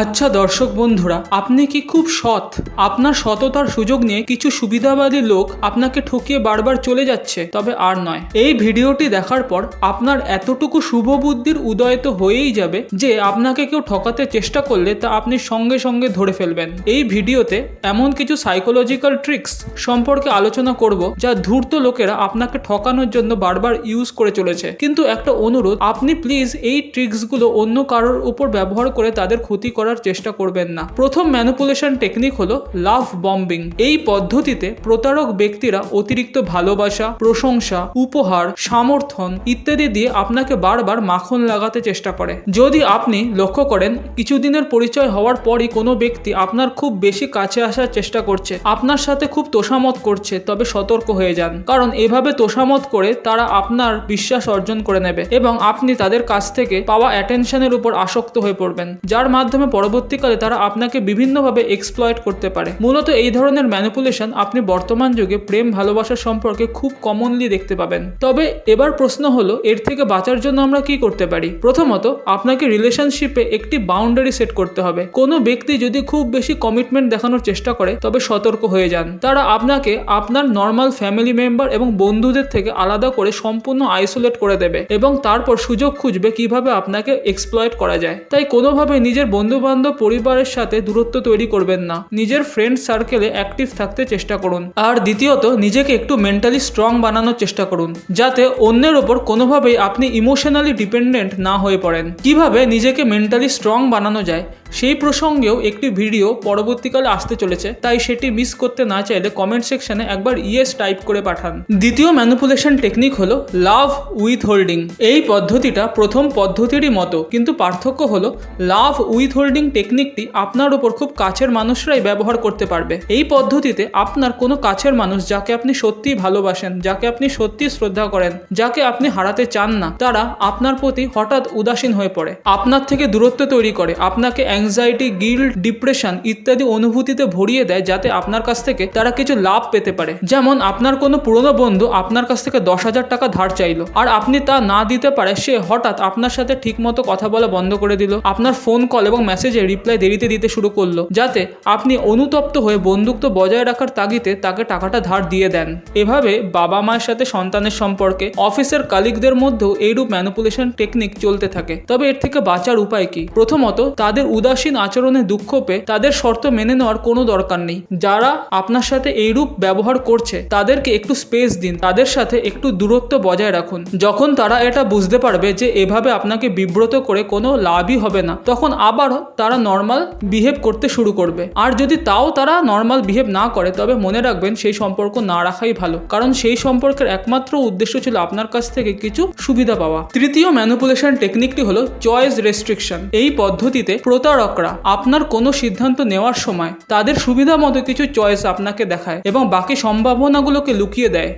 আচ্ছা দর্শক বন্ধুরা, আপনি কি খুব সৎ? আপনার সততার সুযোগ নিয়ে কিছু সুবিধাবাদী লোক আপনাকে ঠকিয়ে বারবার চলে যাচ্ছে, তবে আর নয়। এই ভিডিওটি দেখার পর আপনার এতটুকু শুভ বুদ্ধির উদয় তো হয়েই যাবে যে আপনাকে কেউ ঠকাতে চেষ্টা করলে তা আপনি সঙ্গে সঙ্গে ধরে ফেলবেন। এই ভিডিওতে এমন কিছু সাইকোলজিক্যাল ট্রিক্স সম্পর্কে আলোচনা করব যা ধূর্ত লোকেরা আপনাকে ঠকানোর জন্য বারবার ইউজ করে চলেছে। কিন্তু একটা অনুরোধ, আপনি প্লিজ এই ট্রিক্সগুলো অন্য কারোর উপর ব্যবহার করে তাদের ক্ষতি করার চেষ্টা করবেন না। প্রথম ম্যানুপুলেশন টেকনিক হলো লাভ বম্বিং এই পদ্ধতিতে প্রতারক ব্যক্তিরা অতিরিক্ত ভালোবাসা, প্রশংসা, উপহার সমর্থন ইত্যাদি দিয়ে আপনাকে বারবার মাখন লাগাতে চেষ্টা করে। যদি আপনি লক্ষ্য করেন, কিছুদিনের পরিচয় হওয়ার পরই কোনো ব্যক্তি আপনার খুব বেশি কাছে আসার চেষ্টা করছে। আপনার সাথে খুব তোষামত করছে, তবে সতর্ক হয়ে যান। কারণ এভাবে তোষামত করে তারা আপনার বিশ্বাস অর্জন করে নেবে এবং আপনি তাদের কাছ থেকে পাওয়া অ্যাটেনশনের উপর আসক্ত হয়ে পড়বেন, যার মাধ্যমে পরবর্তীকালে তারা আপনাকে বিভিন্নভাবে এক্সপ্লয়েট করতে পারে। মূলত এই ধরনের ম্যানিপুলেশন আপনি বর্তমান যুগে প্রেম, ভালোবাসা সম্পর্কে খুব কমনলি দেখতে পাবেন। তবে এবার প্রশ্ন হলো, এর থেকে বাঁচার জন্য আমরা কি করতে পারি? প্রথমত, আপনাকে রিলেশনশিপে একটি বাউন্ডারি সেট করতে হবে। কোনো ব্যক্তি যদি খুব বেশি কমিটমেন্ট দেখানোর চেষ্টা করে, তবে সতর্ক হয়ে যান। তারা আপনাকে আপনার নর্মাল ফ্যামিলি মেম্বার এবং বন্ধুদের থেকে আলাদা করে সম্পূর্ণ আইসোলেট করে দেবে এবং তারপর সুযোগ খুঁজবে কীভাবে আপনাকে এক্সপ্লয়েট করা যায়। তাই কোনোভাবে নিজের বন্ধু বান্ধব পরিবারের সাথে দূরত্ব তৈরি করবেন না। নিজের ফ্রেন্ড সার্কেলে অ্যাক্টিভ থাকতে চেষ্টা করুন। আর দ্বিতীয়ত, নিজেকে একটু মেন্টালি স্ট্রং বানানোর চেষ্টা করুন, যাতে অন্যের ওপর কোনোভাবেই আপনি ইমোশনালি ডিপেন্ডেন্ট না হয়ে পড়েন। কীভাবে নিজেকে মেন্টালি স্ট্রং বানানো যায়, সেই প্রসঙ্গেও একটি ভিডিও পরবর্তীকালে আসতে চলেছে, তাই সেটি মিস করতে না চাইলে কমেন্ট সেকশনে একবার ইয়েস টাইপ করে পাঠান। দ্বিতীয় ম্যানুপুলেশন টেকনিক হলো লাভ উইথ হোল্ডিং এই পদ্ধতিটা প্রথম পদ্ধতিরই মতো, কিন্তু পার্থক্য হলো লাভ উইথ হোল্ডিং টেকনিকটি আপনার উপর খুব কাছের মানুষরাই ব্যবহার করতে পারবে। এই পদ্ধতিতে আপনার কোনো কাছের মানুষ যাকে আপনি সত্যিই ভালোবাসেন, যাকে আপনি সত্যিই শ্রদ্ধা করেন, যাকে আপনি হারাতে চান না, তারা আপনার প্রতি হঠাৎ উদাসীন হয়ে পড়ে। আপনার থেকে দূরত্ব তৈরি করে, আপনাকে অ্যাংজাইটি গিল্ড ডিপ্রেশন ইত্যাদি অনুভূতিতে ভরিয়ে দেয় যাতে আপনার কাছ থেকে তারা কিছু লাভ পেতে পারে। যেমন আপনার কোনো পুরনো বন্ধু আপনার কাছ থেকে দশ হাজার টাকা ধার চাইলো, আর আপনি তা না দিতে পারে সে হঠাৎ আপনার সাথে ঠিকমতো কথা বলা বন্ধ করে দিল। আপনার ফোন কল এবং মেসেজে রিপ্লাই দেরিতে দিতে শুরু করল, যাতে আপনি অনুতপ্ত হয়ে বন্ধুত্ব বজায় রাখার তাগিতে তাকে টাকাটা ধার দিয়ে দেন। এভাবে বাবা মায়ের সাথে সন্তানের সম্পর্কে অফিসের কালিকদের মধ্যেও এইরূপ ম্যানুপুলেশন টেকনিক চলতে থাকে। তবে এর থেকে বাঁচার উপায় কি? প্রথমত, তাদের উদাসীন আচরণে দুঃখ পেয়ে তাদের শর্ত মেনে নেওয়ার কোনো দরকার নেই। যারা আপনার সাথে এইরূপ ব্যবহার করছে, তাদেরকে একটু স্পেস দিন, তাদের সাথে একটু দূরত্ব বজায় রাখুন। যখন তারা এটা বুঝতে পারবে যে এভাবে আপনাকে বিব্রত করে কোনো লাভই হবে না, তখন আবার তারা নর্মাল বিহেভ করতে শুরু করবে। আর যদি তাও তারা নর্মাল বিহেভ না করে, তবে মনে রাখবেন সেই সম্পর্ক না রাখাই ভালো। কারণ সেই সম্পর্কের একমাত্র উদ্দেশ্য ছিল আপনার কাছ থেকে কিছু সুবিধা পাওয়া। তৃতীয় ম্যানুপুলেশন টেকনিকটি হলো চয়েস রেস্ট্রিকশন এই পদ্ধতিতে প্রতারকরা আপনার কোনো সিদ্ধান্ত নেওয়ার সময় তাদের সুবিধা মতো কিছু চয়েস আপনাকে দেখায় এবং বাকি সম্ভাবনাগুলোকে লুকিয়ে দেয়।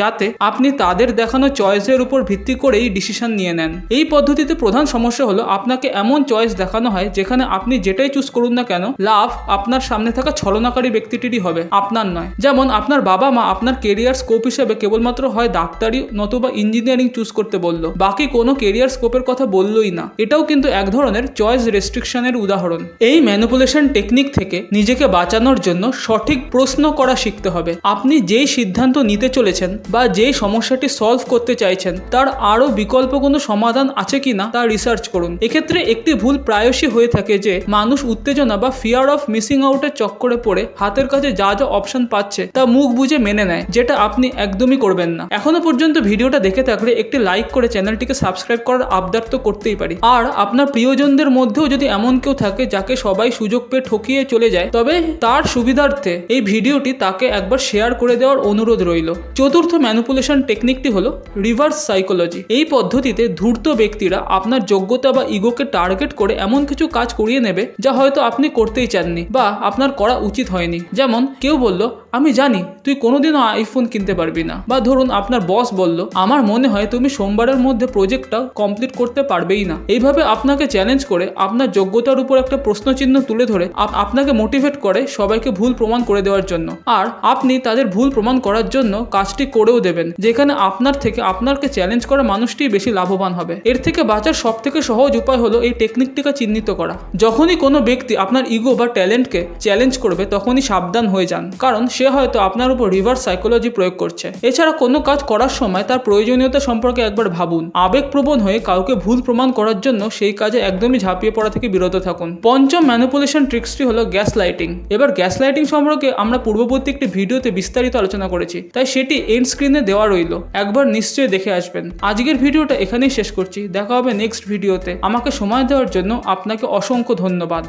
যাতে আপনি তাদের দেখানো চয়েসের উপর ভিত্তি করেই ডিসিশন নিয়ে নেন। এই পদ্ধতিতে প্রধান সমস্যা হলো আপনাকে এমন চয়েস দেখানো হয় যেখানে আপনি যেটাই চুজ করুন না কেন, লাভ আপনার সামনে থাকা ছলনাকারী ব্যক্তিটিরই হবে, আপনার নয়। যেমন আপনার বাবা মা আপনার কেরিয়ার স্কোপ হিসেবে কেবলমাত্র হয় ডাক্তারি নতুবা ইঞ্জিনিয়ারিং চুজ করতে বলল, বাকি কোনো কেরিয়ার স্কোপের কথা বললোই না। এটাও কিন্তু এক ধরনের চয়েস রেস্ট্রিকশনের উদাহরণ। এই ম্যানুপুলেশন টেকনিক থেকে নিজেকে বাঁচানোর জন্য সঠিক প্রশ্ন করা শিখতে হবে। আপনি যেই সিদ্ধান্ত নিতে চলেছেন বা যেই সমস্যাটি সলভ করতে চাইছেন, তার আরও বিকল্প কোনো সমাধান আছে কিনা তা রিসার্চ করুন। এক্ষেত্রে একটি ভুল প্রায়শই হয়ে থাকে যে মানুষ উত্তেজনা বা ফিয়ার অফ মিসিং আউটের চক্করে পড়ে হাতের কাছে যা যা অপশন পাচ্ছে তা মুখ বুঝে মেনে নেয়, যেটা আপনি একদমই করবেন না। এখনও পর্যন্ত ভিডিওটা দেখে থাকলে একটি লাইক করে চ্যানেলটিকে সাবস্ক্রাইব করার আবদার তো করতেই পারি। আর আপনার প্রিয়জনদের মধ্যেও যদি এমন কেউ থাকে যাকে সবাই সুযোগ পেয়ে ঠকিয়ে চলে যায়, তবে তার সুবিধার্থে এই ভিডিওটি তাকে একবার শেয়ার করে দেওয়ার অনুরোধ রইল। চতুর্থ ম্যানুপুলেশন টেকনিকটি হলো রিভার্স সাইকোলজি এই পদ্ধতিতে ধূর্ত ব্যক্তিরা আপনার যোগ্যতা বা ইগোকে টার্গেট করে এমন কিছু কাজ করিয়ে নেবে যা হয়তো আপনি করতেই চাননি বা আপনার করা উচিত হয়নি। যেমন কেউ বলল আমি জানি তুই কোনোদিনও আইফোন কিনতে পারবি না। বা ধরুন আপনার বস বলল, আমার মনে হয় তুমি সোমবারের মধ্যে প্রজেক্টটা কমপ্লিট করতে পারবেই না। এইভাবে আপনাকে চ্যালেঞ্জ করে আপনার যোগ্যতার উপর একটা প্রশ্নচিহ্ন তুলে ধরে আপনাকে মোটিভেট করে সবাইকে ভুল প্রমাণ করে দেওয়ার জন্য। আর আপনি তাদের ভুল প্রমাণ করার জন্য কাজটি করেও দেবেন, যেখানে আপনার থেকে আপনাকে চ্যালেঞ্জ করা মানুষটি বেশি লাভবান হবে। এর থেকে বাঁচার সব থেকে সহজ উপায় হলো এই টেকনিকটিকে চিহ্নিত করা। যখনই কোনো ব্যক্তি আপনার ইগো বা ট্যালেন্টকে চ্যালেঞ্জ করবে, তখনই সাবধান হয়ে যান। কারণ সে হয়তো আপনার উপর রিভার্স সাইকোলজি প্রয়োগ করছে। এছাড়া কোনো কাজ করার সময় তার প্রয়োজনীয়তা সম্পর্কে একবার ভাবুন। আবেগপ্রবণ হয়ে কাউকে ভুল প্রমাণ করার জন্য সেই কাজে একদমই ঝাঁপিয়ে পড়া থেকে বিরত থাকুন। পঞ্চম ম্যানিপুলেশন ট্রিক্সটি হলো গ্যাস লাইটিং এবার গ্যাস লাইটিং সম্পর্কে আমরা পূর্ববর্তী একটি ভিডিওতে বিস্তারিত আলোচনা করেছি, তাই সেটি এন্ড স্ক্রিনে দেওয়া রইল। একবার নিশ্চয়ই দেখে আসবেন। আজকের ভিডিওটা এখানেই শেষ করছি। দেখা হবে নেক্সট ভিডিওতে। আমাকে সময় দেওয়ার জন্য আপনাকে অসংখ্য ধন্যবাদ।